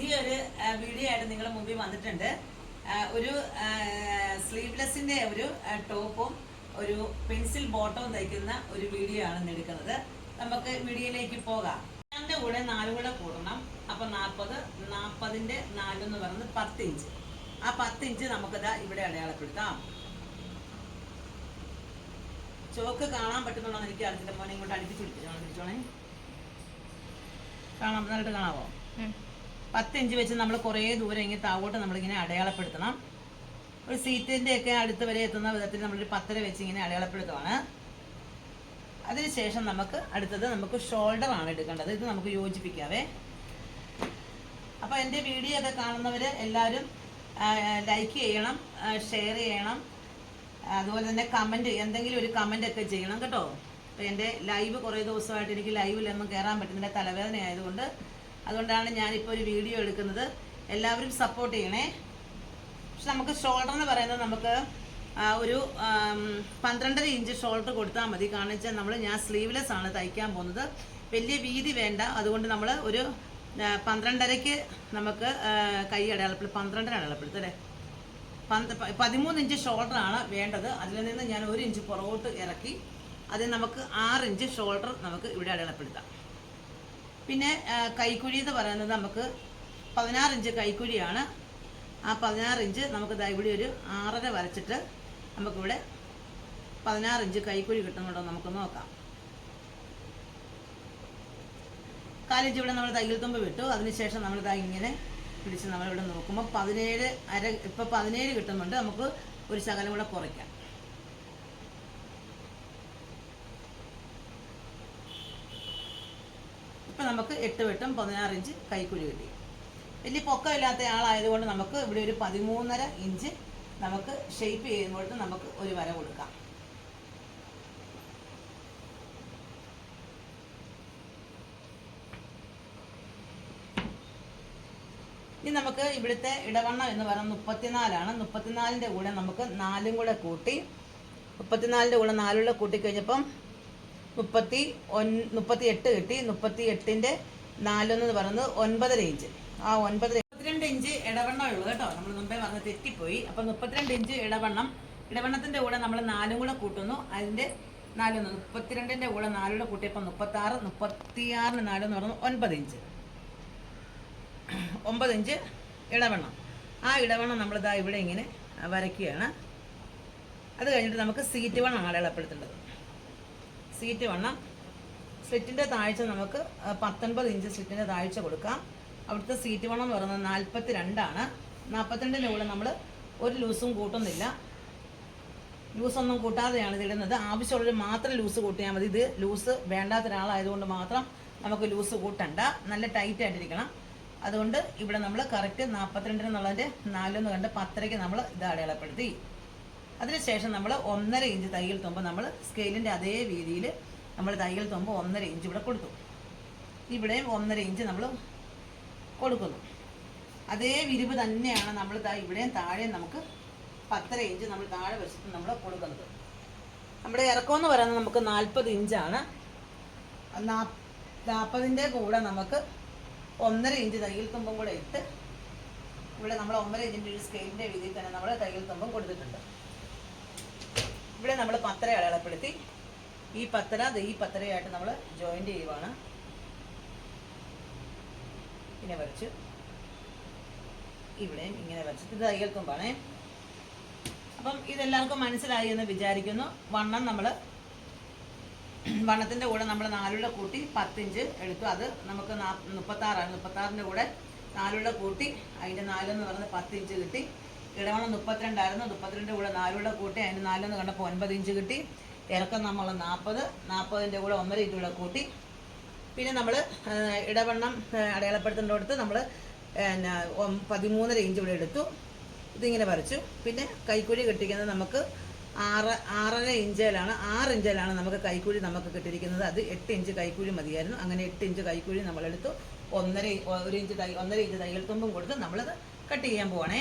പുതിയൊരു വീഡിയോ ആയിട്ട് നിങ്ങളുടെ മുമ്പിൽ വന്നിട്ടുണ്ട്. ഒരു സ്ലീവ്ലെസ്സിന്റെ ഒരു ടോപ്പും ഒരു പെൻസിൽ ബോട്ടവും തയ്ക്കുന്ന ഒരു വീഡിയോ ആണ് എടുക്കുന്നത്. നമുക്ക് വീഡിയോയിലേക്ക് പോകാം. രണ്ടിന്റെ കൂടെ നാലും കൂടെ കൂടണം. അപ്പം നാൽപ്പത് നാൽപ്പതിന്റെ നാലെന്ന് പറയുന്നത് പത്ത് ഇഞ്ച് ആ പത്ത് ഇഞ്ച് നമുക്കിതാ ഇവിടെ അടയാളപ്പെടുത്താം. ചോക്ക് കാണാൻ പറ്റുന്നുണ്ടോ എന്ന് എനിക്ക് അറിഞ്ഞിട്ട് മോനെ ഇങ്ങോട്ട് അടുപ്പിച്ച് പിടിപ്പിച്ചോളാം കാണാം. നന്നായിട്ട് കാണാവോ? പത്ത് ഇഞ്ച് വെച്ച് നമ്മൾ കുറേ ദൂരം ഇങ്ങനെ താവോട്ട് നമ്മളിങ്ങനെ അടയാളപ്പെടുത്തണം. ഒരു സീറ്റിന്റെ ഒക്കെ അടുത്ത് വരെ എത്തുന്ന വിധത്തിൽ നമ്മളൊരു പത്തര വെച്ച് ഇങ്ങനെ അടയാളപ്പെടുത്തുവാണ്. അതിനുശേഷം നമുക്ക് അടുത്തത് നമുക്ക് ഷോൾഡർ ആണ് എടുക്കേണ്ടത്. ഇത് നമുക്ക് യോജിപ്പിക്കാവേ. അപ്പോൾ എന്റെ വീഡിയോ ഒക്കെ കാണുന്നവർ എല്ലാവരും ലൈക്ക് ചെയ്യണം ഷെയർ ചെയ്യണം. അതുപോലെ തന്നെ കമന്റ് എന്തെങ്കിലും ഒരു കമന്റ് ഒക്കെ ചെയ്യണം കേട്ടോ. അപ്പോൾ എന്റെ ലൈവ് കുറേ ദിവസമായിട്ട് എനിക്ക് ലൈവിലൊന്നും കയറാൻ പറ്റുന്നില്ല. തലവേദന ആയതുകൊണ്ട് അതുകൊണ്ടാണ് ഞാനിപ്പോൾ ഒരു വീഡിയോ എടുക്കുന്നത്. എല്ലാവരും സപ്പോർട്ട് ചെയ്യണേ. പക്ഷെ നമുക്ക് ഷോൾഡർ എന്ന് പറയുന്നത് നമുക്ക് ഒരു പന്ത്രണ്ടര ഇഞ്ച് ഷോൾഡർ കൊടുത്താൽ മതി. കാരണം വെച്ചാൽ നമ്മൾ ഞാൻ സ്ലീവ്ലെസ് ആണ് തയ്ക്കാൻ പോകുന്നത്. വലിയ വീതി വേണ്ട. അതുകൊണ്ട് നമ്മൾ ഒരു പന്ത്രണ്ടരയ്ക്ക് നമുക്ക് കൈ അടയാളപ്പെടുത്തും. പന്ത്രണ്ടര അടയാളപ്പെടുത്തും അല്ലേ? പന്ത് പതിമൂന്ന് ഇഞ്ച് ഷോൾഡർ ആണ് വേണ്ടത്. അതിൽ നിന്ന് ഞാൻ ഒരു ഇഞ്ച് പുറകോട്ട് ഇറക്കി അതിൽ നമുക്ക് ആറ് ഇഞ്ച് ഷോൾഡർ നമുക്ക് ഇവിടെ അടയാളപ്പെടുത്താം. പിന്നെ കൈക്കുഴി എന്ന് പറയുന്നത് നമുക്ക് പതിനാറ് ഇഞ്ച് കൈക്കുഴിയാണ്. ആ പതിനാറ് ഇഞ്ച് നമുക്ക് ഇവിടെ ഒരു ആറര വരച്ചിട്ട് നമുക്കിവിടെ പതിനാറ് ഇഞ്ച് കൈക്കുഴി കിട്ടുന്നുണ്ടോ നമുക്ക് നോക്കാം. കാലിഞ്ച് ഇവിടെ നമ്മൾ തയ്യൽ തുമ്പ് വിട്ടു. അതിനുശേഷം നമ്മൾ തൈ ഇങ്ങനെ പിടിച്ച് നമ്മളിവിടെ നോക്കുമ്പോൾ പതിനേഴ് അര ഇപ്പം പതിനേഴ് കിട്ടുന്നുണ്ട്. നമുക്ക് ഒരു ശകലം കൂടെ കുറയ്ക്കാം ഇപ്പം നമുക്ക് എട്ട് വെട്ടും പതിനാറ് ഇഞ്ച് കൈക്കുഴി കിട്ടി. വലിയ പൊക്കമില്ലാത്ത ആളായതുകൊണ്ട് നമുക്ക് ഇവിടെ ഒരു പതിമൂന്നര ഇഞ്ച് നമുക്ക് ഷെയ്പ്പ് ചെയ്യുമ്പോഴത്തെ നമുക്ക് ഒരു വര കൊടുക്കാം. ഇനി നമുക്ക് ഇവിടുത്തെ ഇടവണ്ണം എന്ന് പറയുന്നത് മുപ്പത്തിനാലാണ്. മുപ്പത്തിനാലിന്റെ കൂടെ നമുക്ക് നാലും കൂടെ കൂട്ടി മുപ്പത്തിനാലിന്റെ കൂടെ നാലുകൂടെ കൂട്ടിക്കഴിഞ്ഞപ്പം മുപ്പത്തി ഒൻ മുപ്പത്തി എട്ട് കിട്ടി. മുപ്പത്തി എട്ടിന്റെ നാലൊന്ന് പറയുന്നത് ഒൻപതര ഇഞ്ച്. ആ ഒൻപതര മുപ്പത്തിരണ്ട് ഇഞ്ച് ഇടവണ്ണം ഉള്ളൂ കേട്ടോ. നമ്മൾ മുമ്പേ പറഞ്ഞ് തെറ്റിപ്പോയി. അപ്പം മുപ്പത്തിരണ്ട് ഇഞ്ച് ഇടവണ്ണം. ഇടവണ്ണത്തിന്റെ കൂടെ നമ്മൾ നാലും കൂടെ കൂട്ടുന്നു. അതിന്റെ നാലൊന്ന്. മുപ്പത്തിരണ്ടിന്റെ കൂടെ നാലൂടെ കൂട്ടിയപ്പോൾ മുപ്പത്താറ് മുപ്പത്തിയാറിന് നാലെന്ന് പറഞ്ഞു ഒൻപത് ഇഞ്ച്. ഒമ്പത് ഇഞ്ച് ഇടവണ്ണം. ആ ഇടവണ്ണം ഇതാ ഇവിടെ ഇങ്ങനെ വരയ്ക്കുകയാണ്. അത് കഴിഞ്ഞിട്ട് നമുക്ക് സീറ്റ് വണ്ണം അടയാളപ്പെടുത്തേണ്ടത്. സീറ്റ് വണ്ണം സ്ലിറ്റിന്റെ താഴ്ച നമുക്ക് പത്തൊൻപത് ഇഞ്ച് സ്ലിറ്റിന്റെ താഴ്ച കൊടുക്കാം. അവിടുത്തെ സീറ്റ് വണ്ണം എന്ന് പറയുന്നത് നാൽപ്പത്തി രണ്ടാണ് നാൽപ്പത്തിരണ്ടിന്റെ കൂടെ നമ്മൾ ഒരു ലൂസും കൂട്ടുന്നില്ല. ലൂസൊന്നും കൂട്ടാതെയാണ് ഇത് ഇടുന്നത്. ആവശ്യമുള്ളവർ മാത്രം ലൂസ് കൂട്ടിയാൽ മതി. ഇത് ലൂസ് വേണ്ടാത്ത ഒരാളായതുകൊണ്ട് മാത്രം നമുക്ക് ലൂസ് കൂട്ടണ്ട. നല്ല ടൈറ്റ് ആയിട്ടിരിക്കണം. അതുകൊണ്ട് ഇവിടെ നമ്മൾ കറക്റ്റ് നാൽപ്പത്തിരണ്ടിന് എന്നുള്ളതിന്റെ നാലൊന്ന് കണ്ട് പത്തരയ്ക്ക് നമ്മൾ ഇത് അടയാളപ്പെടുത്തി. അതിനുശേഷം നമ്മൾ ഒന്നര ഇഞ്ച് തയ്യൽ തുമ്പ് നമ്മൾ സ്കെയിലിന്റെ അതേ രീതിയിൽ നമ്മൾ തയ്യൽ തുമ്പ് ഒന്നര ഇഞ്ച് ഇവിടെ കൊടുത്തു. ഇവിടെയും ഒന്നര ഇഞ്ച് നമ്മൾ കൊടുക്കുന്നു. അതേ വിരിവ് തന്നെയാണ് നമ്മൾ ഇവിടെയും താഴെയും നമുക്ക് പത്തര ഇഞ്ച് നമ്മൾ താഴെ വശത്ത് നമ്മൾ കൊടുക്കുന്നത്. നമ്മുടെ ഇറക്കം എന്ന് പറയുന്നത് നമുക്ക് നാൽപ്പത് ഇഞ്ചാണ്. നാൽപ്പതിന്റെ കൂടെ നമുക്ക് ഒന്നര ഇഞ്ച് തയ്യൽ തുമ്പും കൂടെ ഇട്ട് ഇവിടെ നമ്മൾ ഒന്നര ഇഞ്ചിന്റെ ഒരു സ്കെയിലിന്റെ രീതിയിൽ തന്നെ നമ്മൾ തയ്യൽ തുമ്പും കൊടുത്തിട്ടുണ്ട്. ഇവിടെ നമ്മൾ പത്തര അടയാളപ്പെടുത്തി ഈ പത്തര ഈ പത്തരയായിട്ട് നമ്മൾ ജോയിന്റ് ചെയ്യുവാണ്. ഇങ്ങനെ വരച്ച്. ഇവിടെയും ഇങ്ങനെ വരച്ച്. ഇത് തയ്യൽ അപ്പം ഇതെല്ലാവർക്കും മനസ്സിലായി എന്ന് വിചാരിക്കുന്നു. വണ്ണം നമ്മൾ വണ്ണത്തിന്റെ കൂടെ നമ്മൾ നാലുള്ള കൂട്ടി പത്തിഞ്ച് എടുത്തു. അത് നമുക്ക് മുപ്പത്താറാണ്. മുപ്പത്താറിന്റെ കൂടെ നാലുള്ള കൂട്ടി അതിന്റെ നാലെന്ന് പറഞ്ഞ് പത്തിഞ്ച് കിട്ടി. ഇടവണ്ണം മുപ്പത്തിരണ്ടായിരുന്നു. മുപ്പത്തിരണ്ട് കൂടെ നാലുള്ള കൂട്ടി അതിന്റെ നാലെന്ന് കണ്ടപ്പോൾ ഒൻപത് ഇഞ്ച് കിട്ടി. ഇറക്കം നമ്മൾ നാൽപ്പത് നാൽപ്പതിന്റെ കൂടെ ഒന്നര ഇഞ്ച് കൂടെ കൂട്ടി. പിന്നെ നമ്മൾ ഇടവണ്ണം അടയാളപ്പെടുത്തേണ്ടടുത്ത് നമ്മൾ പിന്നെ പതിമൂന്നര ഇഞ്ച് ഇവിടെ എടുത്തു. ഇതിങ്ങനെ വരച്ചു. പിന്നെ കൈക്കുഴി കെട്ടിക്കുന്നത് നമുക്ക് ആറ് ആറര ഇഞ്ചിലാണ്. ആറ് ഇഞ്ചിലാണ് നമുക്ക് കൈക്കുഴി നമുക്ക് കിട്ടിയിരിക്കുന്നത്. അത് എട്ട് ഇഞ്ച് കൈക്കുഴി മതിയായിരുന്നു. അങ്ങനെ എട്ട് ഇഞ്ച് കൈക്കുഴി നമ്മളെടുത്തു. ഒന്നര ഒരു ഇഞ്ച് തൈ ഒന്നര ഇഞ്ച് തയ്യൽ തുമ്പും കൊടുത്ത് നമ്മളത് കട്ട് ചെയ്യാൻ പോവാണേ.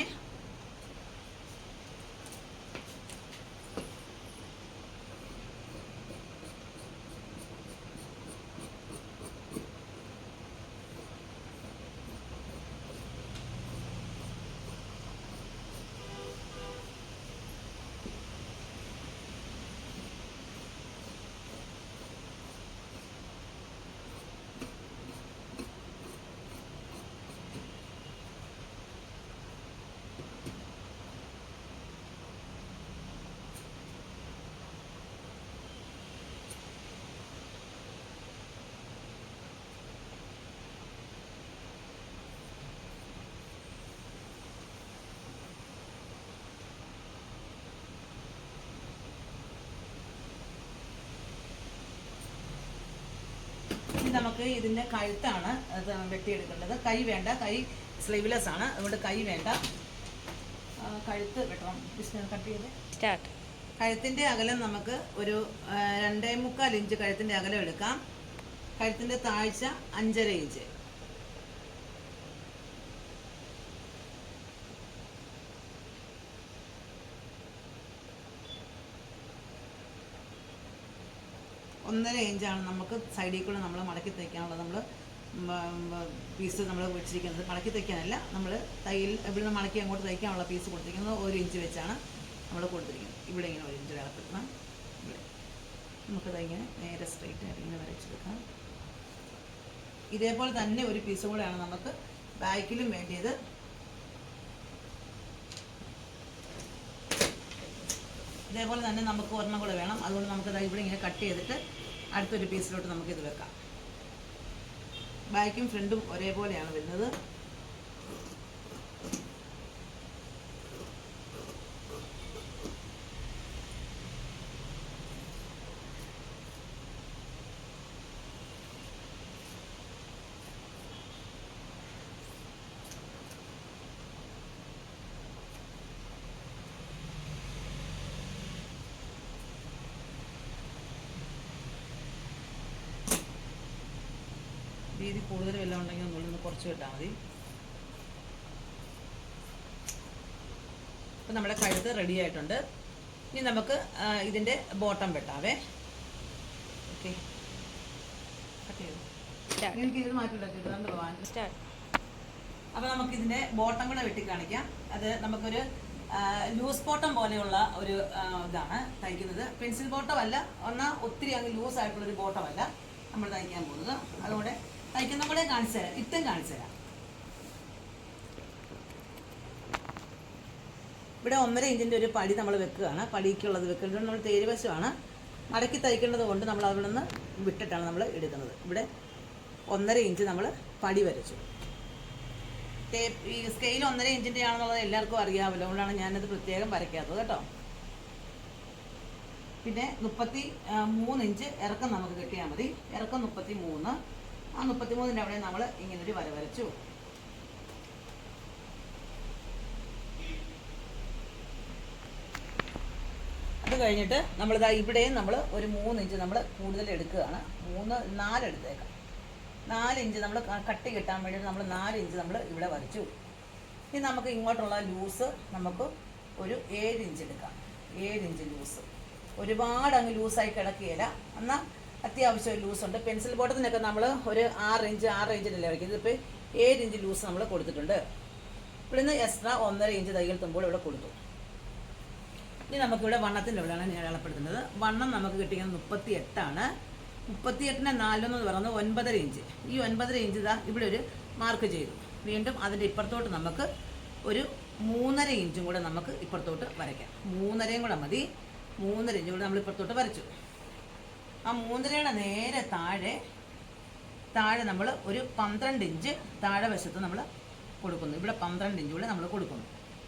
ഇനി നമുക്ക് ഇതിന്റെ കഴുത്താണ് അത് വെട്ടിയെടുക്കേണ്ടത്. കൈ വേണ്ട കൈ സ്ലീവ്ലെസ് ആണ്. അതുകൊണ്ട് കൈ വേണ്ട. കഴുത്ത് വെട്ടണം. കട്ട് ചെയ്ത്. സ്റ്റാർട്ട്. കഴുത്തിന്റെ അകലം നമുക്ക് ഒരു രണ്ടേ മുക്കാൽ ഇഞ്ച് കഴുത്തിന്റെ അകലം എടുക്കാം. കഴുത്തിന്റെ താഴ്ച അഞ്ചര ഇഞ്ച്. ഒന്നര ഇഞ്ചാണ് നമുക്ക് സൈഡിൽ കൂടെ നമ്മൾ മടക്കി തയ്ക്കാനുള്ളത് നമ്മൾ പീസ് നമ്മൾ വെച്ചിരിക്കുന്നത്. മടക്കി തയ്ക്കാനല്ല നമ്മൾ തയ്യൽ നിന്ന് മടക്കി അങ്ങോട്ട് തയ്ക്കാനുള്ള പീസ് കൊടുത്തിരിക്കുന്നത് ഒരു ഇഞ്ച് വെച്ചാണ് നമ്മൾ കൊടുത്തിരിക്കുന്നത്. ഇവിടെ ഇങ്ങനെ ഒരു ഇഞ്ച് അകത്തിടണം ഇവിടെ. നമുക്കത് ഇങ്ങനെ നേരെ സ്ട്രൈറ്റ് ആയിട്ട് ഇങ്ങനെ വരച്ചെടുക്കാം. ഇതേപോലെ തന്നെ ഒരു പീസ് കൂടെയാണ് നമുക്ക് ബാക്കിലും വേണ്ടിയത്. ഇതേപോലെ തന്നെ നമുക്ക് ഒരെണ്ണം കൂടെ വേണം. അതുകൊണ്ട് നമുക്ക് ഇവിടെ ഇങ്ങനെ കട്ട് ചെയ്തിട്ട് അടുത്തൊരു പീസിലോട്ട് നമുക്കിത് വെക്കാം. ബാക്കും ഫ്രണ്ടും ഒരേപോലെയാണ് വരുന്നത്. വീതി കൂടുതൽ വല്ലതും ഉണ്ടെങ്കിൽ ഒന്ന് കുറച്ച് വിട്ടാൽ മതി. അപ്പം നമ്മുടെ കഴുത്ത് റെഡി ആയിട്ടുണ്ട്. ഇനി നമുക്ക് ഇതിന്റെ ബോട്ടം വെട്ടാവേ. ഓക്കെ അപ്പോൾ നമുക്ക് ഇതിന്റെ ബോട്ടം കൂടെ വെട്ടി കാണിക്കാം. അത് നമുക്കൊരു ലൂസ് ബോട്ടം പോലെയുള്ള ഒരു ഇതാണ് തയ്ക്കുന്നത്. പെൻസിൽ ബോട്ടം അല്ല ഒന്നാ ഒത്തിരി അങ്ങ് ലൂസ് ആയിട്ടുള്ള ഒരു ബോട്ടം അല്ല. നമ്മൾ തയ്ക്കാൻ പോകുന്നത്. അതുകൊണ്ട് തയ്ക്കുന്ന കൂടെ കാണിച്ചു തരാം. ഇട്ടും കാണിച്ചു തരാം. ഇവിടെ ഒന്നര ഇഞ്ചിന്റെ ഒരു പടി നമ്മൾ വെക്കുകയാണ്. പടിക്കുള്ളത് വെക്കുന്നത് നമ്മൾ തേരുവശമാണ് മടക്കി തയ്ക്കേണ്ടത് കൊണ്ട് നമ്മൾ അവിടെ നിന്ന് വിട്ടിട്ടാണ് നമ്മൾ എടുക്കുന്നത്. ഇവിടെ ഒന്നര ഇഞ്ച് നമ്മൾ പടി വരച്ചു. ഈ സ്കെയിൽ ഒന്നര ഇഞ്ചിന്റെ ആണെന്നുള്ളത് എല്ലാവർക്കും അറിയാമല്ലോ. അതുകൊണ്ടാണ് ഞാനത് പ്രത്യേകം വരയ്ക്കാത്തത് കേട്ടോ. പിന്നെ മുപ്പത്തി മൂന്ന് ഇഞ്ച് ഇറക്കം നമുക്ക് കിട്ടിയാൽ മതി. ഇറക്കം മുപ്പത്തി മൂന്ന്. ആ മുപ്പത്തി മൂന്നിന്റെ അവിടെ നമ്മൾ ഇങ്ങനൊരു വര വരച്ചു. അത് കഴിഞ്ഞിട്ട് നമ്മളിതാ ഇവിടെയും നമ്മൾ ഒരു മൂന്ന് ഇഞ്ച് നമ്മൾ കൂടുതൽ എടുക്കുകയാണ്. മൂന്ന് നാല് എടുത്തേക്കാം. നാല് ഇഞ്ച് നമ്മൾ കട്ടി കിട്ടാൻ വേണ്ടി നമ്മൾ നാല് ഇഞ്ച് നമ്മൾ ഇവിടെ വരച്ചു. ഇനി നമുക്ക് ഇങ്ങോട്ടുള്ള ലൂസ് നമുക്ക് ഒരു ഏഴ് ഇഞ്ച് എടുക്കാം. ഏഴ് ഇഞ്ച് ലൂസ്. ഒരുപാട് അങ്ങ് ലൂസായി കിടക്കുകയില്ല. എന്നാൽ അത്യാവശ്യം ഉണ്ട്. പെൻസിൽ ബോട്ടത്തിനൊക്കെ നമ്മൾ ഒരു ആറ് ഇഞ്ച് ആറ് ഇഞ്ചിനല്ലേ വരയ്ക്കും ഇതിപ്പോൾ ഏഴ് ഇഞ്ച് ലൂസ് നമ്മൾ കൊടുത്തിട്ടുണ്ട്. ഇവിടെ നിന്ന് എക്സ്ട്രാ ഒന്നര ഇഞ്ച് തയ്യൽ തുമ്പോൾ ഇവിടെ കൊടുത്തു. ഇനി നമുക്കിവിടെ വണ്ണത്തിന്റെ ഇവിടെയാണ് ഞാൻ അളപ്പെടുത്തുന്നത് വണ്ണം നമുക്ക് കിട്ടിയത് മുപ്പത്തി എട്ടാണ് മുപ്പത്തി എട്ടിന് നാലെന്ന് പറയുന്നത് ഒൻപതര ഇഞ്ച് ഈ ഒൻപതര ഇഞ്ച് ഇതാ ഇവിടെ ഒരു മാർക്ക് ചെയ്തു. വീണ്ടും അതിന്റെ ഇപ്പുറത്തോട്ട് നമുക്ക് ഒരു മൂന്നര ഇഞ്ചും കൂടെ നമുക്ക് ഇപ്പുറത്തോട്ട് വരയ്ക്കാം. മൂന്നരയും കൂടെ മതി. മൂന്നര ഇഞ്ചും കൂടെ നമ്മൾ ഇപ്പുറത്തോട്ട് വരച്ചു. ആ മൂന്നരയുടെ നേരെ താഴെ താഴെ നമ്മൾ ഒരു പന്ത്രണ്ട് ഇഞ്ച് താഴെ വശത്ത് നമ്മൾ കൊടുക്കുന്നു. ഇവിടെ പന്ത്രണ്ട് ഇഞ്ച് കൂടെ നമ്മൾ കൊടുക്കുന്നു.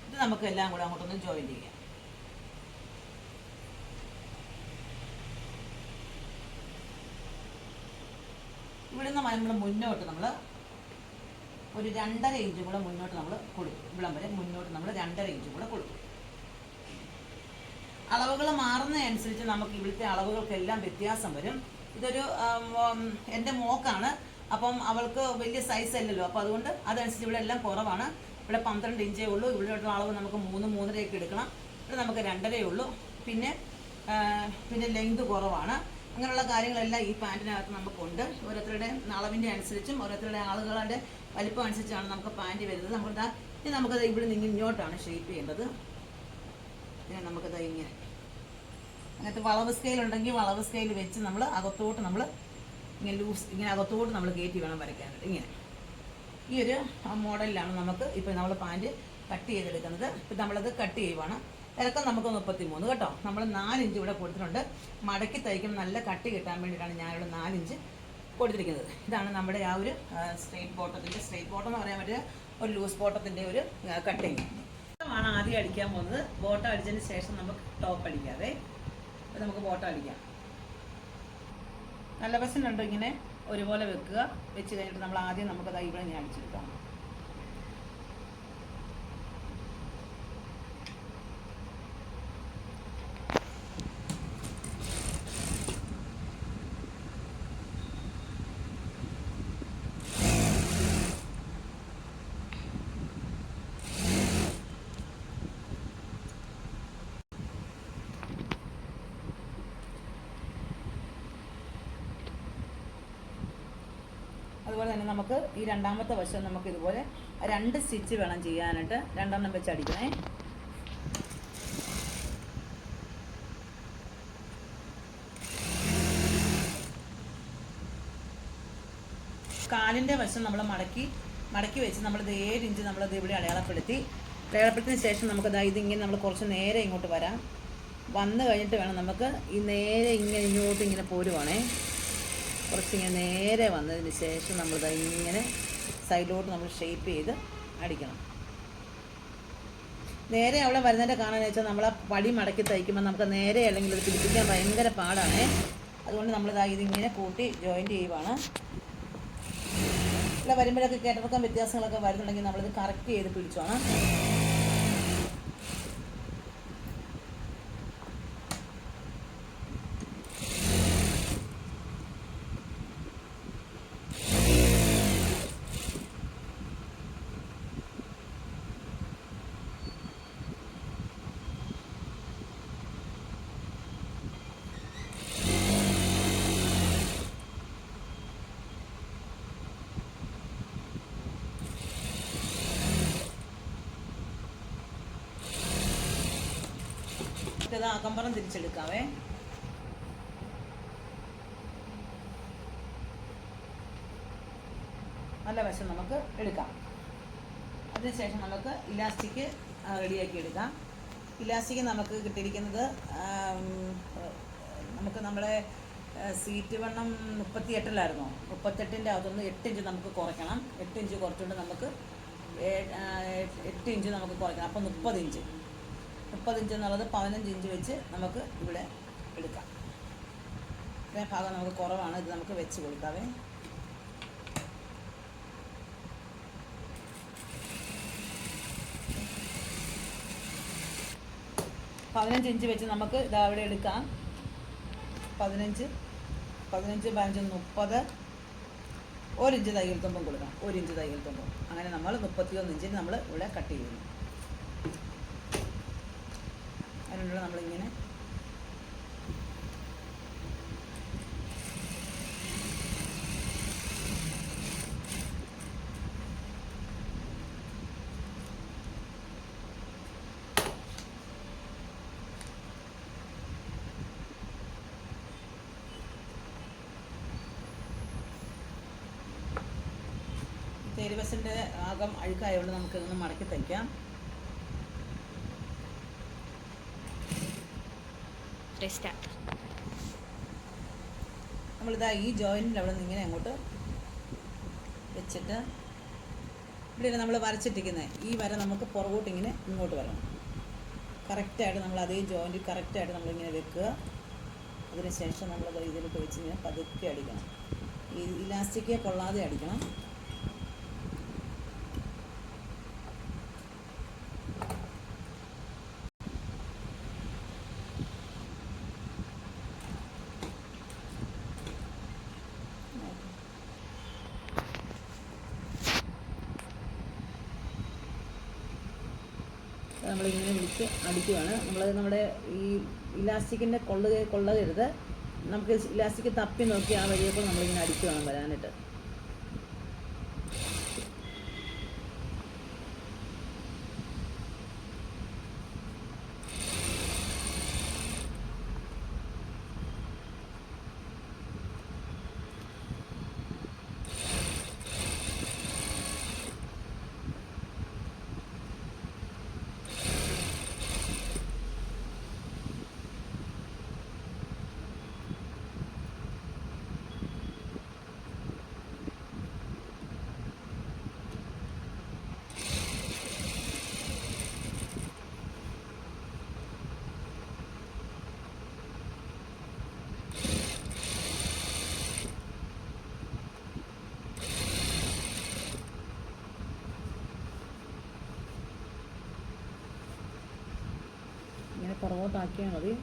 ഇത് നമുക്ക് എല്ലാം കൂടെ അങ്ങോട്ടൊന്ന് ജോയിൻ ചെയ്യാം. ഇവിടുന്ന് നമ്മൾ മുന്നോട്ട് നമ്മൾ ഒരു രണ്ടര ഇഞ്ച് കൂടെ മുന്നോട്ട് നമ്മൾ കൊടുക്കും. ഇവിടം വരെ മുന്നോട്ട് നമ്മൾ രണ്ടര ഇഞ്ച് കൂടെ കൊടുക്കും. അളവുകൾ മാറുന്നതനുസരിച്ച് നമുക്ക് ഇവിടുത്തെ അളവുകൾക്കെല്ലാം വ്യത്യാസം വരും. ഇതൊരു എന്റെ മോക്കാണ്. അപ്പം അവൾക്ക് വലിയ സൈസ് അല്ലല്ലോ. അപ്പോൾ അതുകൊണ്ട് അതനുസരിച്ച് ഇവിടെ എല്ലാം കുറവാണ്. ഇവിടെ പന്ത്രണ്ട് ഇഞ്ചേ ഉള്ളൂ. ഇവിടെയുള്ള അളവ് നമുക്ക് മൂന്ന് മൂന്നരയൊക്കെ എടുക്കണം. ഇവിടെ നമുക്ക് രണ്ടരയേ ഉള്ളൂ. പിന്നെ പിന്നെ ലെങ്ത് കുറവാണ്. അങ്ങനെയുള്ള കാര്യങ്ങളെല്ലാം ഈ പാന്റിനകത്ത് നമുക്കുണ്ട്. ഓരോരുത്തരുടെ അളവിന്റെ അനുസരിച്ചും ഓരോരുത്തരുടെ ആളുകളുടെ വലിപ്പം അനുസരിച്ചാണ് നമുക്ക് പാന്റ് വരുന്നത്. ദാ ഇനി നമുക്കത് ഇവിടെ നിന്ന് ഇങ്ങോട്ടാണ് ഷേപ്പ് ചെയ്യേണ്ടത്. നമുക്കത് ഇങ്ങനെ അങ്ങനത്തെ വളവ് സ്കെയിൽ ഉണ്ടെങ്കിൽ വളവ് സ്കെയിൽ വെച്ച് നമ്മൾ അകത്തോട്ട് നമ്മൾ ഇങ്ങനെ ലൂസ് ഇങ്ങനെ അകത്തോട്ട് നമ്മൾ കയറ്റി വേണം വരയ്ക്കാനായിട്ട്. ഇങ്ങനെ. ഈ ഒരു മോഡലിലാണ് നമുക്ക് ഇപ്പോൾ നമ്മൾ പാന്റ് കട്ട് ചെയ്തെടുക്കുന്നത്. ഇപ്പം നമ്മളത് കട്ട് ചെയ്യുവാണ്. ഇറക്കം നമുക്ക് മുപ്പത്തി മൂന്ന് കേട്ടോ. നമ്മൾ നാലിഞ്ച് ഇവിടെ കൊടുത്തിട്ടുണ്ട്. മടക്കി തയ്ക്കും നല്ല കട്ടി കിട്ടാൻ വേണ്ടിയിട്ടാണ് ഞാനിവിടെ നാലിഞ്ച് കൊടുത്തിരിക്കുന്നത്. ഇതാണ് നമ്മുടെ ആ ഒരു സ്ട്രെയിറ്റ് ബോട്ടത്തിന്റെ സ്ട്രെയിറ്റ് ബോട്ടം എന്ന് പറയാൻ പറ്റിയ ഒരു ലൂസ് ബോട്ടത്തിന്റെ ഒരു കട്ടിങ് ആണ് ആദ്യം അടിക്കാൻ പോകുന്നത്. ബോട്ടം അടിച്ചതിന് ശേഷം നമുക്ക് ടോപ്പ് അടിക്കാതെ നമുക്ക് ഫോട്ടോ അടിക്കാം. നല്ല ബസ്സിനുണ്ട് ഇങ്ങനെ? ഒരുപോലെ വെക്കുക. വെച്ച് കഴിഞ്ഞിട്ട് നമ്മൾ ആദ്യം നമുക്കത് ഇവിടെ ഞാൻ അടിച്ചെടുക്കാം അതുപോലെ തന്നെ നമുക്ക് ഈ രണ്ടാമത്തെ വശം നമുക്ക് ഇതുപോലെ രണ്ട് സ്റ്റിച്ച് വേണം ചെയ്യാനായിട്ട്. രണ്ടെണ്ണം വെച്ച് അടിക്കണേ. കാലിന്റെ വശം നമ്മൾ മടക്കി മടക്കി വെച്ച് നമ്മൾ ഇത് ഏഴ് ഇഞ്ച് നമ്മളത് ഇവിടെ അടയാളപ്പെടുത്തി. അടയാളപ്പെടുത്തിയതിന് ശേഷം നമുക്ക് ദാ ഇതിങ്ങനെ നമ്മൾ കുറച്ച് നേരെ ഇങ്ങോട്ട് വരാം. വന്നു കഴിഞ്ഞിട്ട് വേണം നമുക്ക് ഈ നേരെ ഇങ്ങനെ ഇങ്ങോട്ട് ഇങ്ങനെ പോരുവാണേ. കുറച്ചിങ്ങനെ നേരെ വന്നതിന് ശേഷം നമ്മൾ ഇങ്ങനെ സൈഡിലോട്ട് നമ്മൾ ഷേപ്പ് ചെയ്ത് അടിക്കണം. നേരെ അവിടെ വരുന്നതിന്റെ കാണാന്ന് വെച്ചാൽ നമ്മൾ ആ പടി മടക്കി തയ്ക്കുമ്പോൾ നമുക്ക് നേരെ അല്ലെങ്കിൽ അത് പിടിപ്പിക്കാൻ ഭയങ്കര പാടാണ്. അതുകൊണ്ട് നമ്മളിതാ ഇതിങ്ങനെ കൂട്ടി ജോയിന്റ് ചെയ്യുവാണ്. ഇവിടെ വരുമ്പോഴൊക്കെ കേട്ടിറക്കം വ്യത്യാസങ്ങളൊക്കെ വരുന്നുണ്ടെങ്കിൽ നമ്മളിത് കറക്റ്റ് ചെയ്ത് പിടിച്ചോണം ഇത് അകമ്പറം തിരിച്ചെടുക്കാവേ. നല്ല വശം നമുക്ക് എടുക്കാം. അതിനുശേഷം നമുക്ക് ഇലാസ്റ്റിക് റെഡിയാക്കി എടുക്കാം. ഇലാസ്റ്റിക് നമുക്ക് കിട്ടിയിരിക്കുന്നത് നമുക്ക് നമ്മുടെ ആ, സീറ്റ് വണ്ണം മുപ്പത്തി എട്ടിലായിരുന്നു മുപ്പത്തെട്ടിന്റെ അതൊന്ന് എട്ട് ഇഞ്ച് നമുക്ക് കുറയ്ക്കണം. എട്ട് ഇഞ്ച് കുറച്ചുകൊണ്ട് നമുക്ക് എട്ട് ഇഞ്ച് നമുക്ക് കുറയ്ക്കണം. അപ്പോൾ മുപ്പത് ഇഞ്ച്. മുപ്പത് ഇഞ്ച് എന്നുള്ളത് പതിനഞ്ച് ഇഞ്ച് വെച്ച് നമുക്ക് ഇവിടെ എടുക്കാം. ഇത്രയും ഭാഗം നമുക്ക് കുറവാണ്. ഇത് നമുക്ക് വെച്ച് കൊടുക്കാവേ. പതിനഞ്ച് ഇഞ്ച് വെച്ച് നമുക്ക് ഇത് അവിടെ എടുക്കാം. പതിനഞ്ച് പതിനഞ്ച് പതിനഞ്ച് മുപ്പത്. ഒരു ഇഞ്ച് തയ്യൽ തുമ്പം കൊടുക്കണം. ഒരു ഇഞ്ച് തയ്യൽ തുമ്പം അങ്ങനെ നമ്മൾ മുപ്പത്തിയൊന്ന് ഇഞ്ചിന് നമ്മൾ ഇവിടെ കട്ട് ചെയ്യുന്നു. അതിനുള്ള നമ്മളിങ്ങനെ തേരുവസിന്റെ ആകം അഴുക്കായതുകൊണ്ട് നമുക്കിതൊന്ന് മടക്കി തയ്ക്കാം. സ്റ്റാർട്ട് നമ്മളിതാ ഈ ജോയിന്റിന്റെ അവിടെ നിന്ന് ഇങ്ങനെ അങ്ങോട്ട് വെച്ചിട്ട് ഇവിടെ നമ്മൾ വരച്ചിട്ടിരിക്കുന്നത് ഈ വര നമുക്ക് പുറകോട്ട് ഇങ്ങനെ ഇങ്ങോട്ട് വരണം. കറക്റ്റായിട്ട് നമ്മൾ അതേ ജോയിന്റ് കറക്റ്റായിട്ട് നമ്മളിങ്ങനെ വെക്കുക. അതിനുശേഷം നമ്മൾ ഇതിലിട്ട് വെച്ച് ഇങ്ങനെ പതുക്കെ അടിക്കണം. ഈ ഇലാസ്റ്റിക്കെ കൊള്ളാതെ അടിക്കണം നമ്മളിങ്ങനെ വിളിച്ച് അടിക്കുവാണ് നമ്മൾ നമ്മുടെ ഈ ഇലാസ്റ്റിക്കിന്റെ കൊള്ളുക കൊള്ളരുത്. നമുക്ക് ഇലാസ്റ്റിക് തപ്പി നോക്കി ആ വഴിയൊക്കെ നമ്മളിങ്ങനെ വേണം വരാനായിട്ട്. അങ്ങോട്ടാക്കിയാൽ മതി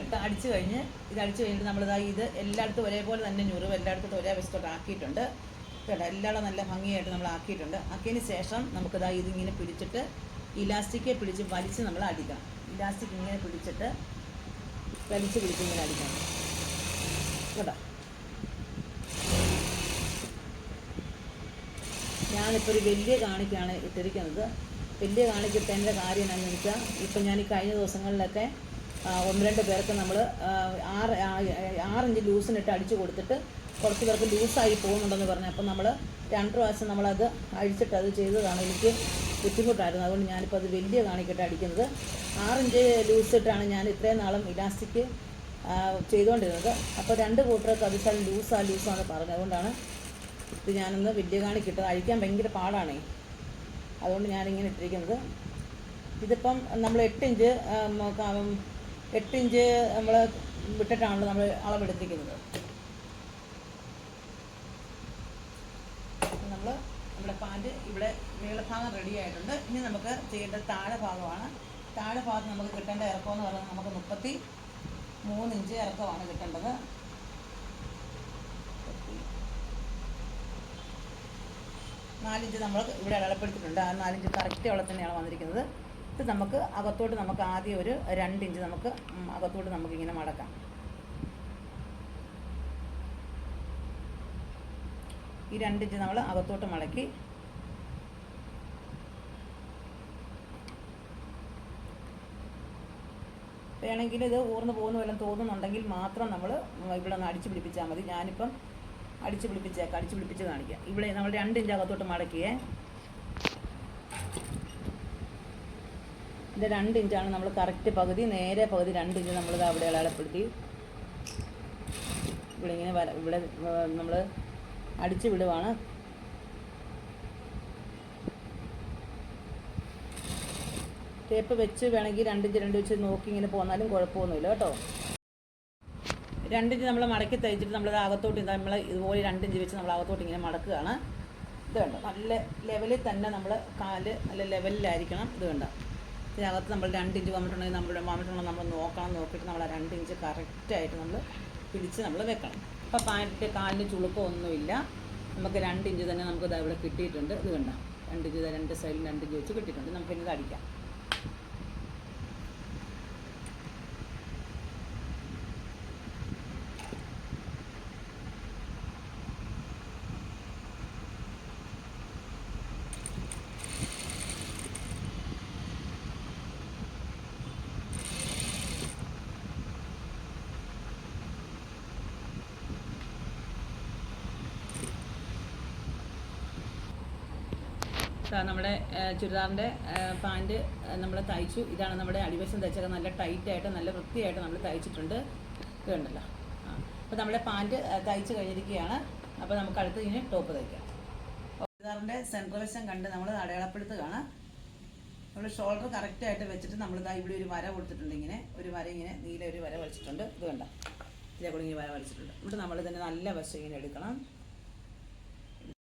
ഇത് അടിച്ചു കഴിഞ്ഞ് ഇത് അടിച്ചു കഴിഞ്ഞിട്ട് നമ്മളിതാ ഇത് എല്ലായിടത്തും ഒരേപോലെ തന്നെ ഞുറിവ് എല്ലായിടത്തും ഒരേ വശത്തോട്ട് ആക്കിയിട്ടുണ്ട്. കേട്ടോ എല്ലാവരും നല്ല ഭംഗിയായിട്ട് നമ്മൾ ആക്കിയിട്ടുണ്ട്. ആക്കിയതിന് ശേഷം നമുക്കിതാ ഇതിങ്ങനെ പിടിച്ചിട്ട് ഇലാസ്റ്റിക്കെ പിടിച്ച് വലിച്ച് നമ്മൾ അടിക്കണം. ഇലാസ്റ്റിക് ഇങ്ങനെ പിടിച്ചിട്ട് വലിച്ച് പിടിച്ച് ഇങ്ങനെ അടിക്കണം. കേട്ടോ ഞാനിപ്പോൾ ഒരു വലിയ കാണിക്കാണ് ഇട്ടിരിക്കുന്നത്. വലിയ കാണിക്കിട്ടതിന്റെ കാര്യം എന്താണെന്ന് വെച്ചാൽ ഇപ്പം ഞാൻ ഈ കഴിഞ്ഞ ദിവസങ്ങളിലൊക്കെ ഒന്ന് രണ്ട് പേർക്ക് നമ്മൾ ആറ് ആറിഞ്ച് ലൂസിനിട്ട് അടിച്ചു കൊടുത്തിട്ട് കുറച്ച് പേർക്ക് ലൂസായി പോകുന്നുണ്ടെന്ന് പറഞ്ഞു. അപ്പം നമ്മൾ രണ്ട് പ്രാവശ്യം നമ്മളത് അഴിച്ചിട്ട് അത് ചെയ്തതാണ് എനിക്ക് ബുദ്ധിമുട്ടായിരുന്നു. അതുകൊണ്ട് ഞാനിപ്പോൾ അത് വലിയ കാണിക്കട്ടെ അടിക്കുന്നത്. ആറിഞ്ച് ലൂസിട്ടാണ് ഞാൻ ഇത്രയും നാളും ഇലാസ്റ്റിക് ചെയ്തുകൊണ്ടിരുന്നത്. അപ്പോൾ രണ്ട് കൂട്ടർക്ക് അത് വെച്ചാൽ ലൂസാ ലൂസാണ് പറഞ്ഞത് അതുകൊണ്ടാണ് ഇത് ഞാനൊന്ന് വലിയ കാണിക്കിട്ടത് അഴിക്കാൻ ഭയങ്കര പാടാണേ. അതുകൊണ്ട് ഞാനിങ്ങനെ ഇട്ടിരിക്കുന്നത്. ഇതിപ്പം നമ്മൾ എട്ടിഞ്ച് എട്ട് ഇഞ്ച് നമ്മൾ വിട്ടിട്ടാണല്ലോ നമ്മൾ അളവെടുത്തിരിക്കുന്നത്. നമ്മൾ നമ്മുടെ പാന്റ് ഇവിടെ നീളഭാഗം റെഡി ആയിട്ടുണ്ട്. ഇനി നമുക്ക് ചെയ്യേണ്ടത് താഴെ ഭാഗമാണ്. താഴെ ഭാഗത്ത് നമുക്ക് കിട്ടേണ്ട ഇറക്കം എന്ന് പറയുന്നത് നമുക്ക് മുപ്പത്തി മൂന്ന് ഇഞ്ച് ഇറക്കമാണ് കിട്ടേണ്ടത്. നാലിഞ്ച് നമ്മൾ ഇവിടെ അടയാളപ്പെടുത്തിയിട്ടുണ്ട്. ആ നാലിഞ്ച് കറക്റ്റ് അവിടെ തന്നെയാണ് വന്നിരിക്കുന്നത്. ഇത് നമുക്ക് അകത്തോട്ട് നമുക്ക് ആദ്യം ഒരു രണ്ട് ഇഞ്ച് നമുക്ക് അകത്തോട്ട് നമുക്ക് ഇങ്ങനെ മടക്കാം. ഈ രണ്ട് ഇഞ്ച് നമ്മൾ അകത്തോട്ട് മടക്കി. വേണമെങ്കിൽ ഇത് ഊർന്ന് പോകുന്ന വല്ലതും തോന്നുന്നുണ്ടെങ്കിൽ മാത്രം നമ്മൾ ഇവിടെ ഒന്ന് അടിച്ചു പിടിപ്പിച്ചാൽ മതി. ഞാനിപ്പം അടിച്ചു പിടിപ്പിച്ചേക്കാം അടിച്ചു പിടിപ്പിച്ച് കാണിക്കാം. ഇവിടെ നമ്മൾ രണ്ട് ഇഞ്ച് അകത്തോട്ട് മടക്കിയേ. ഇത് രണ്ട് ഇഞ്ചാണ് നമ്മൾ കറക്റ്റ് പകുതി നേരെ പകുതി രണ്ട് ഇഞ്ച് നമ്മളിത് അവിടെ അടയാളപ്പെടുത്തി. ഇവിടെ ഇങ്ങനെ വര ഇവിടെ നമ്മൾ അടിച്ചു വിടുവാണ്. ടേപ്പ് വെച്ച് വേണമെങ്കിൽ രണ്ടിഞ്ച് രണ്ട് വെച്ച് നോക്കി ഇങ്ങനെ പോന്നാലും കുഴപ്പമൊന്നുമില്ല കേട്ടോ. രണ്ടിഞ്ച് നമ്മൾ മടക്കി തയ്ച്ചിട്ട് നമ്മൾ അകത്തോട്ട് നമ്മൾ ഇതുപോലെ രണ്ടിഞ്ച് വെച്ച് നമ്മൾ അകത്തോട്ട് ഇങ്ങനെ മടക്കുകയാണ്. ഇത് കണ്ടോ? നല്ല ലെവലിൽ തന്നെ നമ്മൾ കാൽ നല്ല ലെവലിലായിരിക്കണം ഇത് കണ്ടോ? ഇതിനകത്ത് നമ്മൾ രണ്ട് ഇഞ്ച് വന്നിട്ടുണ്ടെങ്കിൽ നമ്മുടെ വന്നിട്ടുണ്ടെങ്കിൽ നമ്മൾ നോക്കണം നോക്കിയിട്ട് നമ്മൾ ആ രണ്ടിഞ്ച് കറക്റ്റായിട്ട് നമ്മൾ പിടിച്ച് നമ്മൾ വെക്കണം. അപ്പോൾ പാന്റിന്റെ കാലിന് ചുളുക്കമൊന്നുമില്ല നമുക്ക് രണ്ട് ഇഞ്ച് തന്നെ നമുക്ക് ഇവിടെ കിട്ടിയിട്ടുണ്ട്. ഇത് കണ്ടോ? രണ്ട് ഇഞ്ച് രണ്ട് സൈഡിൽ രണ്ട് ഇഞ്ച് വെച്ച് കിട്ടിയിട്ടുണ്ട്. നമുക്ക് ഇനി അടിക്കാം ഇതാ നമ്മുടെ ഏഹ്, ചുരിദാറിന്റെ പാന്റ് നമ്മൾ തയ്ച്ചു. ഇതാണ് നമ്മുടെ അടിവശം തയ്ച്ചൊക്കെ നല്ല ടൈറ്റായിട്ട് നല്ല വൃത്തിയായിട്ട് നമ്മൾ തയ്ച്ചിട്ടുണ്ട്. കേട്ടല്ലോ ആ അപ്പോൾ നമ്മുടെ പാന്റ് തയ്ച്ച് കഴിഞ്ഞിരിക്കുകയാണ്. അപ്പോൾ നമുക്ക് അടുത്ത് ഇനി ടോപ്പ് തയ്ക്കാം. ചുരിദാറിന്റെ സെൻട്രൽ വശം കണ്ട് നമ്മൾ അടയാളപ്പെടുത്തുകയാണ് നമ്മൾ ഷോൾഡർ കറക്റ്റായിട്ട് വെച്ചിട്ട് നമ്മൾ ഇതാ ഇവിടെ ഒരു വര കൊടുത്തിട്ടുണ്ട് ഇങ്ങനെ. ഒരു വര ഇങ്ങനെ നീല ഒരു വര വലിച്ചിട്ടുണ്ട്. ഇത് കണ്ട? ഇതേ കൂടെ ഇങ്ങനെ വര വലിച്ചിട്ടുണ്ട്. എന്നിട്ട് നമ്മൾ ഇതിന്റെ നല്ല വശം ഇങ്ങനെ എടുക്കണം.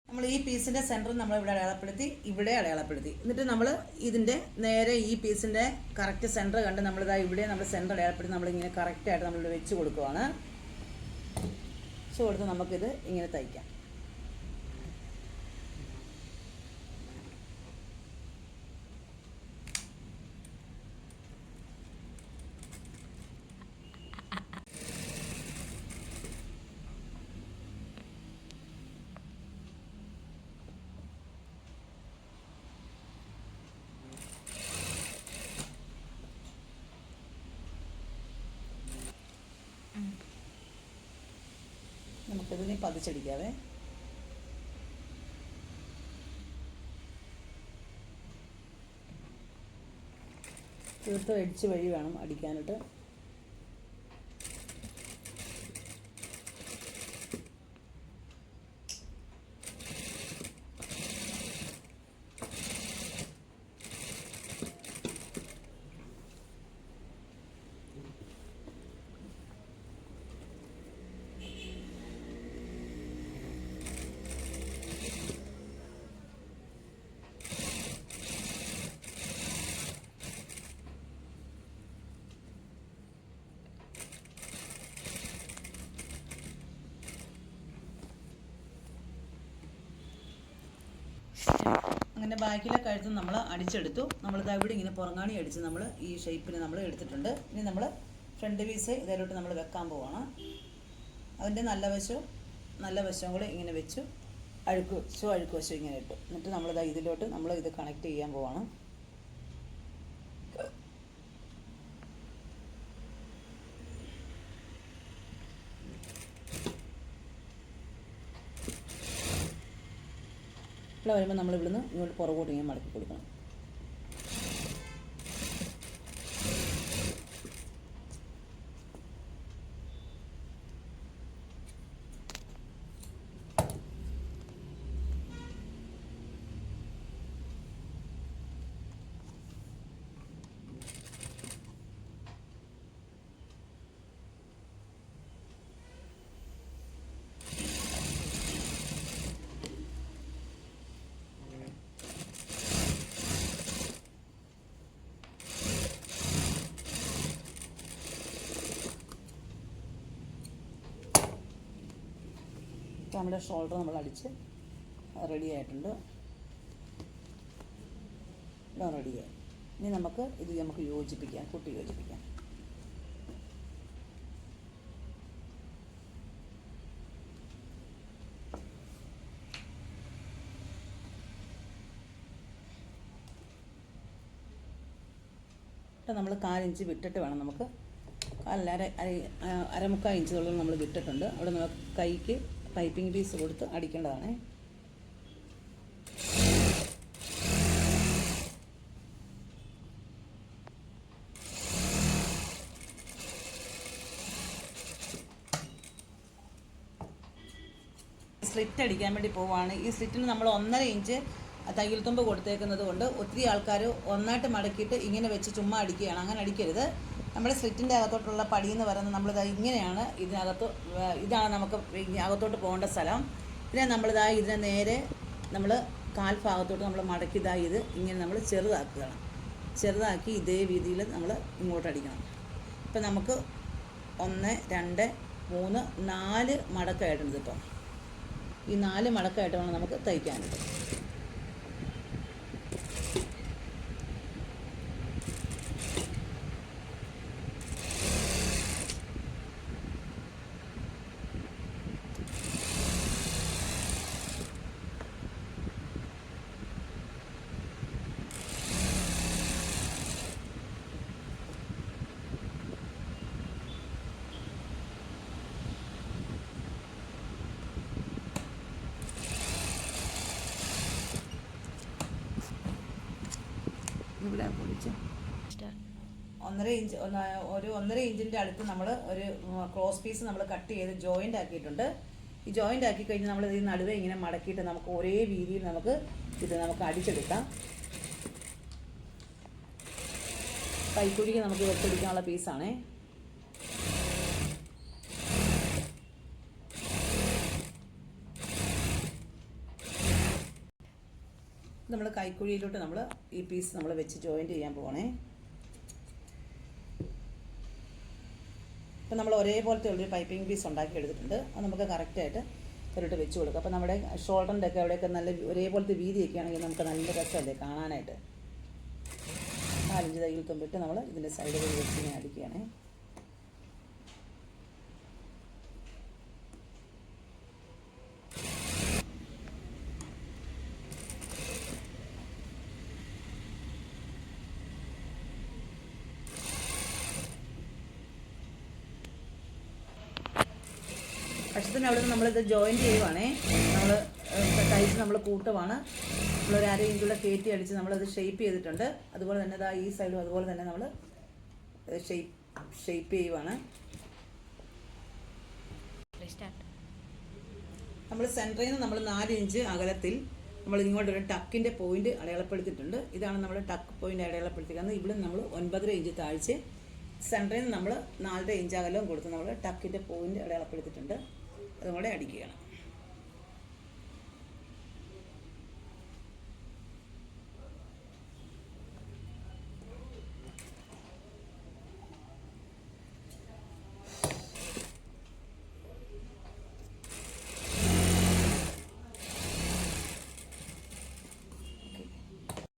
നമ്മൾ ഈ പീസിന്റെ സെന്റർ നമ്മൾ ഇവിടെ അടയാളപ്പെടുത്തി ഇവിടെ അടയാളപ്പെടുത്തി. എന്നിട്ട് നമ്മൾ ഇതിന്റെ നേരെ ഈ പീസിന്റെ കറക്റ്റ് സെന്റർ കണ്ട് നമ്മളിതാ ഇവിടെ നമ്മൾ സെന്റർ അടയാളപ്പെടുത്തി നമ്മളിങ്ങനെ കറക്റ്റായിട്ട് നമ്മളിവിടെ വെച്ച് കൊടുക്കുവാണ്. വെച്ച് കൊടുത്ത് നമുക്കിത് ഇങ്ങനെ തയ്ക്കാം. നമുക്കിതിനെ പതിച്ചടിക്കാവേ. തീർത്തും എഡ്ജ് വഴി വേണം അടിക്കാനായിട്ട്. അങ്ങനെ ബാക്കിലെ കഴുത്ത് നമ്മൾ അടിച്ചെടുത്തു. നമ്മൾ ഇവിടെ ഇങ്ങനെ പുറങ്ങാണി അടിച്ച് നമ്മൾ ഈ ഷേപ്പിന് നമ്മൾ എടുത്തിട്ടുണ്ട്. ഇനി നമ്മൾ ഫ്രണ്ട് പീസ് ഇതിലോട്ട് നമ്മൾ വെക്കാൻ പോവാണ്. അതിന്റെ നല്ല വശവും നല്ല വശവും കൂടെ ഇങ്ങനെ വെച്ചു അഴുക്ക് വശവും അഴുക്ക് വശവും ഇങ്ങനെ ഇട്ടു. എന്നിട്ട് നമ്മളിതാ ഇതിലോട്ട് നമ്മൾ ഇത് കണക്ട് ചെയ്യാൻ പോവാണ്. വരുമ്പോൾ നമ്മൾ ഇവിടുന്ന് ഇങ്ങോട്ട് പുറകോട്ട് ഇങ്ങനെ മടക്കി കൊടുക്കണം. നമ്മുടെ ഷോൾഡർ നമ്മൾ അടിച്ച് റെഡി ആയിട്ടുണ്ട്. ഇതാ റെഡിയായി ഇനി നമുക്ക് ഇത് നമുക്ക് യോജിപ്പിക്കാം കുട്ടി യോജിപ്പിക്കാം. നമ്മൾ കാലിഞ്ച് വിട്ടിട്ട് വേണം നമുക്ക്. അല്ല അര അര- അരമുക്കാൽ ഇഞ്ചോളം നമ്മൾ വിട്ടിട്ടുണ്ട്. അവിടെ നമുക്ക് കൈക്ക് പൈപ്പിംഗ് പീസ് കൊടുത്ത് അടിക്കേണ്ടതാണ്. സ്ലിറ്റ് അടിക്കാൻ വേണ്ടി പോവുകയാണ് ഈ സ്ലിറ്റിന് നമ്മൾ ഒന്നര ഇഞ്ച് തയ്യൽ തുമ്പ് കൊടുത്തേക്കുന്നത് കൊണ്ട് ഒത്തിരി ആൾക്കാർ ഒന്നായിട്ട് മടക്കിയിട്ട് ഇങ്ങനെ വെച്ച് ചുമ്മാ അടിക്കുകയാണ്. അങ്ങനെ അടിക്കരുത്. നമ്മുടെ സ്ലിറ്റിന്റെ അകത്തോട്ടുള്ള പടി എന്ന് പറയുന്നത് നമ്മളിത് ഇങ്ങനെയാണ്. ഇതിനകത്ത് ഇതാണ് നമുക്ക് അകത്തോട്ട് പോകേണ്ട സ്ഥലം. പിന്നെ നമ്മളിതാ ഇതിനെ നേരെ നമ്മൾ കാൽ ഭാഗത്തോട്ട് നമ്മൾ മടക്കി ഇതാ ഇങ്ങനെ നമ്മൾ ചെറുതാക്കുകയാണ്. ചെറുതാക്കി ഇതേ രീതിയിൽ നമ്മൾ ഇങ്ങോട്ട് അടിക്കണം ഇപ്പം നമുക്ക് ഒന്ന് രണ്ട് മൂന്ന് നാല് മടക്കായിട്ടുണ്ട് ഇപ്പം. ഈ നാല് മടക്കായിട്ട് വേണം നമുക്ക് തയ്ക്കാനായിട്ട് ഇവിടെ പൊളിച്ച് ഒന്നര ഇഞ്ച് ഒരു ഒന്നര ഇഞ്ചിന്റെ അടുത്ത് നമ്മൾ ഒരു ക്രോസ് പീസ് നമ്മൾ കട്ട് ചെയ്ത് ജോയിന്റ് ആക്കിയിട്ടുണ്ട്. ഈ ജോയിന്റ് ആക്കി കഴിഞ്ഞ് നമ്മൾ ഈ നടുവേ ഇങ്ങനെ മടക്കിയിട്ട് നമുക്ക് ഒരേ രീതിയിൽ നമുക്ക് ഇത് നമുക്ക് അടിച്ചെടുക്കാം. കൈക്കുഴിക്ക് നമുക്ക് വെച്ചെടുക്കാനുള്ള പീസാണേ. നമ്മൾ കൈക്കുഴിയിലോട്ട് നമ്മൾ ഈ പീസ് നമ്മൾ വെച്ച് ജോയിന്റ് ചെയ്യാൻ പോകണേ ഇപ്പം നമ്മൾ ഒരേപോലത്തെ ഉള്ളൊരു പൈപ്പിംഗ് പീസ് ഉണ്ടാക്കി എടുത്തിട്ടുണ്ട്. അത് നമുക്ക് കറക്റ്റായിട്ട് ഒരിട്ട് വെച്ച് കൊടുക്കാം. അപ്പോൾ നമ്മുടെ ഷോൾഡറിന്റെ ഒക്കെ അവിടെയൊക്കെ നല്ല ഒരേപോലത്തെ വീതിയൊക്കെ ആണെങ്കിൽ നമുക്ക് നല്ല രസമല്ലേ കാണാനായിട്ട്. നാലഞ്ച് തയ്യൽ തുമ്പിട്ട് നമ്മൾ ഇതിന്റെ സൈഡുകളിൽ വെച്ച് ഇങ്ങനെ അടിക്കുകയാണേ. കഷത്തിന് അവിടെ നിന്ന് നമ്മളിത് ജോയിൻ ചെയ്യുവാണേ. നമ്മൾ തയ്ച്ച് നമ്മൾ കൂട്ടുവാണ്. നമ്മളൊരു അര ഇഞ്ചുള്ള കയറ്റി അടിച്ച് നമ്മളത് ഷെയ്പ്പ് ചെയ്തിട്ടുണ്ട്. അതുപോലെ തന്നെ ഇതാ ഈ സൈഡും അതുപോലെ തന്നെ നമ്മൾ ഷെയ്പ്പ് ഷേപ്പ് ചെയ്യുവാണ്. നമ്മൾ സെന്ററിൽ നിന്ന് നമ്മൾ നാല് ഇഞ്ച് അകലത്തിൽ നമ്മൾ ഇങ്ങോട്ട് ഒരു ടക്കിന്റെ പോയിന്റ് അടയാളപ്പെടുത്തിയിട്ടുണ്ട്. ഇതാണ് നമ്മൾ ടക്ക് പോയിന്റ് അടയാളപ്പെടുത്തിയിരിക്കുന്നത്. ഇവിടെ നമ്മൾ ഒൻപതര ഇഞ്ച് താഴ്ച. സെന്ററിൽ നിന്ന് നമ്മൾ നാലര ഇഞ്ച് അകലവും കൊടുത്ത് നമ്മൾ ടക്കിന്റെ പോയിന്റ് അടയാളപ്പെടുത്തിയിട്ടുണ്ട്. അതും കൂടെ അടിക്കുകയാണ്.